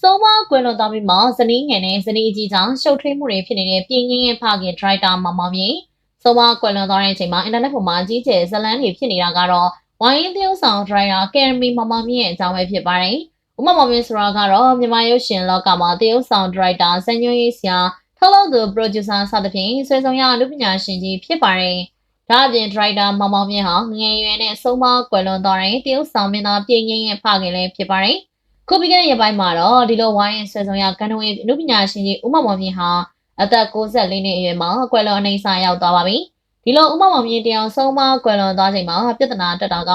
စိုးမကွယ်လွန်သွားပြီးမှဇနီးငယ်နဲ့ဇနီးကြီးကြောင့်ရှုပ်ထွေးမှုတွေဖြစ်နေတဲ့ပြင်းရင်းရဲ့ဖခင်ဒရိုက်တာမောင်မောင်မြင့်စိုးမကွယ်လွန်သွားတဲ့အချိန်မှာအင်တာနက်ပေါ်မှာအကြီးကျယ်ဇလန်းတွေဖြစ်နေတာကတော့ဝိုင်းသရုပ်ဆောင်ဒရိုက်တာကယ်မီမောင်မောင်မြင့်ရဲ့အကြောင်းပဲဖြစ်ပါတယ်။ဦးမောင်မောင်မြင့်ဆိုတာကတော့မြန်မာရုပ်ရှင်လောကမှာသရုပ်ဆောင်ဒရိုက်တာဇန်ညွှန်းရေးဆရာထုတ်လုပ်သူပရိုဂျူဆာစသဖြင့်ဆွေဆောင်ရအမှုပညာရှင်ကြီးဖြစ်ပါတယ်။ဒါအပြင်ဒရိုက်တာမောင်မောင်မြင့်ဟာငငယ်ရွယ်နဲ့ဆုံးမကွယ်လွန်သွားတဲ့တရုတ်ဆောင်မင်းသားပြင်းရင်းရဲ့ဖခင်လည်းဖြစ်ပါတယ်။ ခုပြီးခဲ့တဲ့ရက်ပိုင်းမှာတော့ဒီလိုဝိုင်းရင်ဆွေဆောင်ရကန်တော်ရဲ့အမှုပညာရှင်ကြီးဦးမောင်မောင်မြင့်ဟာအသက်64နှစ်အရွယ်မှာကွယ်လွန်အနေဆာရောက်သွားပါပြီ။ဒီလိုဦးမောင်မောင်မြင့်တရားဆုံးမကွယ်လွန်သွားချိန်မှာပြဿနာတက်တာက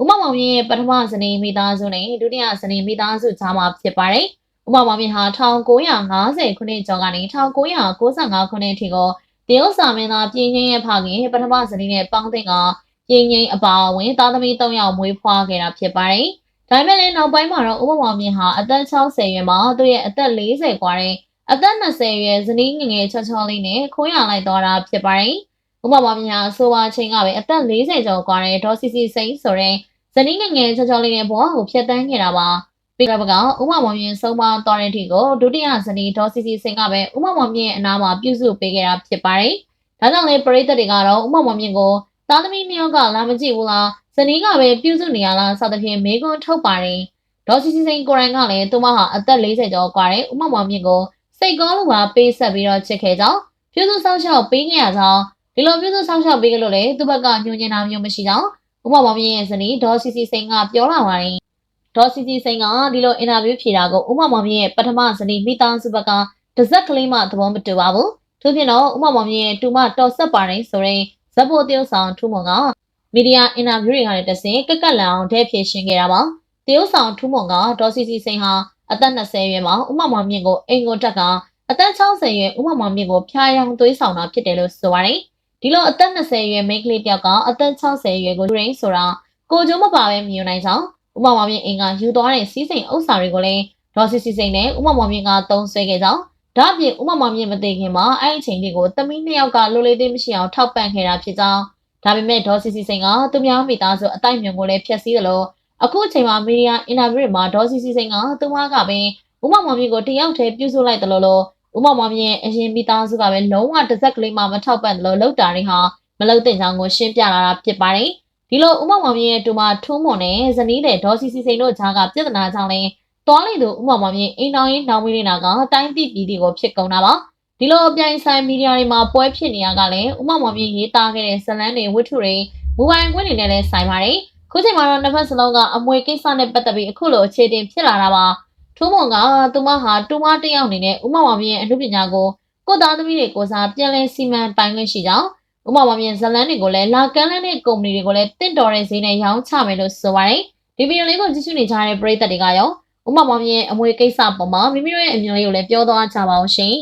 ဦးမောင်မောင်မြင့်ရဲ့ပထမဇနီးမိသားစုနဲ့ဒုတိယဇနီးမိသားစုကြားမှာဖြစ်ပါတယ်။ဦးမောင်မောင်မြင့်ဟာ1950ခုနှစ်ကျော်ကနေ1995ခုနှစ်အထိကိုတရုတ်စာမင်းသားပြင်းရင်းရဲ့ဖခင်ပထမဇနီးနဲ့ပေါင်းတင်ကပြင်းရင်းအပါအဝင်သားသမီး၃ယောက်မွေးဖွားခဲ့တာဖြစ်ပါတယ်။ ဒါပေမဲ့လည်းနောက်ပိုင်းမှာတော့ဥပမာမြင့်ဟာအသက်60ရွယ်မှာသူ့ရဲ့အသက်40ကွာတဲ့အသက်20ရွယ်ဇနီးငငယ်ချောချောလေးနဲ့ခိုးရလိုက်သွားတာဖြစ်ပါတယ်။ဥပမာမြင့်ဟာဆိုပါချင်းကပဲအသက်40ကျော်ကွာတဲ့ဒေါ်စီစီစိန်ဆိုတဲ့ဇနီးငငယ်ချောချောလေးနဲ့ဘဝကိုဖျက်ဆီးခဲ့တာပါ။ပြီးတော့ကဥပမာမြင့်ဆုံးမသွားတဲ့ထီကိုဒုတိယဇနီးဒေါ်စီစီစိန်ကပဲဥပမာမြင့်အနာမှာပြုစုပေးခဲ့တာဖြစ်ပါတယ်။ဒါကြောင့်လည်းပရိသတ်တွေကတော့ဥပမာမြင့်ကို သားသမီးနှစ်ယောက်ကလာမကြည့်ဘူးလားဇနီးကပဲပြုစုနေရလားစသဖြင့်မေးခွန်းထုတ်ပါတယ်။ဒေါ်စီစီစိန်ကိုရိုင်းကလည်းသူမဟာအသက်40ကျော်กว่าတဲ့ဥပမာမြင်ကိုစိတ်ကောင်းလို့ပါပေးဆက်ပြီးတော့ချစ်ခဲ့ကြောင်းပြုစုဆောင်ရှောက်ပေးခဲ့ရကြောင်းဒီလိုပြုစုဆောင်ရှောက်ပေးကြလို့လေသူ့ဘက်ကညှို့ညင်တာမျိုးမရှိကြောင်းဥပမာမမြင့်ရဲ့ဇနီးဒေါ်စီစီစိန်ကပြောလာပါတယ်ဒေါ်စီစီစိန်ကဒီလိုအင်တာဗျူးဖြေတာကိုဥပမာမမြင့်ရဲ့ပထမဇနီးမိသားစုဘက်ကတစက်ကလေးမှသဘောမတူပါဘူးထို့ပြင်တော့ဥပမာမမြင့်ရဲ့တူမတော်ဆက်ပါတယ်ဆိုရင် ဇက်ဖို့တရုတ်ဆောင်ထူးမွန်ကမီဒီယာအင်တာဗျူးတွေကလည်းတစင်ကက်ကက်လန်အောင်တဲ့ဖြေရှင်းခဲ့တာပါတရုတ်ဆောင်ထူးမွန်ကဒေါ်စီစီစိန်ဟာအသက်20ရွယ်မှာဥပမာမမြင့်ကိုအိမ်ကိုတက်ကအသက်60ရွယ်ဥပမာမြင့်ကိုဖျားယောင်းသွေးဆောင်တာဖြစ်တယ်လို့ဆိုပါတယ်။ဒီလိုအသက်20ရွယ်မိန်းကလေးတယောက်ကအသက်60ရွယ်ကိုရင်းဆိုတာကိုကျိုးမပါပဲမြင်နိုင်ကြောင်းဥပမာမြင့်အင်ကယူသွားတဲ့စီးစိမ်ဥစ္စာတွေကိုလည်းဒေါ်စီစီစိန်နဲ့ဥပမာမြင့်ကသုံးဆွဲခဲ့ကြောင်း ဒါအပြင်ဥပမာမြင့်မသိခင်မှာအဲ့အချိန်လေးကိုသမီးနှစ်ယောက်ကလိုလေးသေးမရှိအောင်ထောက်ပံ့ခဲ့တာဖြစ်ကြောင်းဒါပေမဲ့ဒေါ်စီစီစိန်ကသူများမိသားစုအတိုက်မြုံကိုလည်းဖျက်ဆီးတယ်လို့အခုအချိန်မှာမီဒီယာအင်တာဗျူးတွေမှာဒေါ်စီစီစိန်ကသူမကပင်ဥပမာမြင့်ကိုတယောက်တည်းပြုစုလိုက်တယ်လို့လို့ဥပမာမြင့်အရင်မိသားစုကပဲလုံးဝတစ်စက်ကလေးမှမထောက်ပံ့တယ်လို့လောက်တာတွေဟာမလောက်တဲ့ကြောင်းကိုရှင်းပြလာတာဖြစ်ပါတယ်ဒီလိုဥပမာမြင့်ရဲ့တူမထုံးမွန်နဲ့ဇနီးတဲ့ဒေါ်စီစီစိန်တို့ကြားကပြဿနာကြောင့်လဲ သွားလိုက်သူဥပမာမြင့်အိမ်တော်ရင်နောင်မင်းနေတာကတိုင်းပြည်ပြည်တွေကိုဖြစ်ကုန်တာပါဒီလိုအပြိုင်ဆိုင်မီဒီယာတွေမှာပွဲဖြစ်နေရကလည်းဥပမာမြင့်ရေးသားခဲ့တဲ့ဇလန်းတွေဝတ္ထုတွေမူပိုင်ခွင့်တွေနဲ့လည်းဆိုင်ပါတယ်ခုချိန်မှာတော့နှစ်ဖက်စလုံးကအမွေကိစ္စနဲ့ပတ်သက်ပြီးအခုလိုအခြေတင်ဖြစ်လာတာပါထိုးမွန်ကသူမဟာတူမတယောက်အနေနဲ့ဥမမောင်မြင့်အမှုပညာကိုကိုသားသမီးတွေကိုစားပြန်လဲစီမံပိုင်ခွင့်ရှိကြောင်းဥမမောင်မြင့်ဇလန်းတွေကိုလည်းလာကန်းလန်းတဲ့ကုမ္ပဏီတွေကိုလည်းတင့်တော်တဲ့ဈေးနဲ့ရောင်းချမယ်လို့ဆိုပါတယ်ဒီဗီဒီယိုလေးကိုကြည့်ရှုနေကြတဲ့ပရိသတ်တွေကရော ဥမမောင်မြင့်အမွေကိစ္စပေါ်မှာမိမိတို့ရဲ့အမြင်လေးကိုလည်းပြောသွားကြပါအောင်ရှင်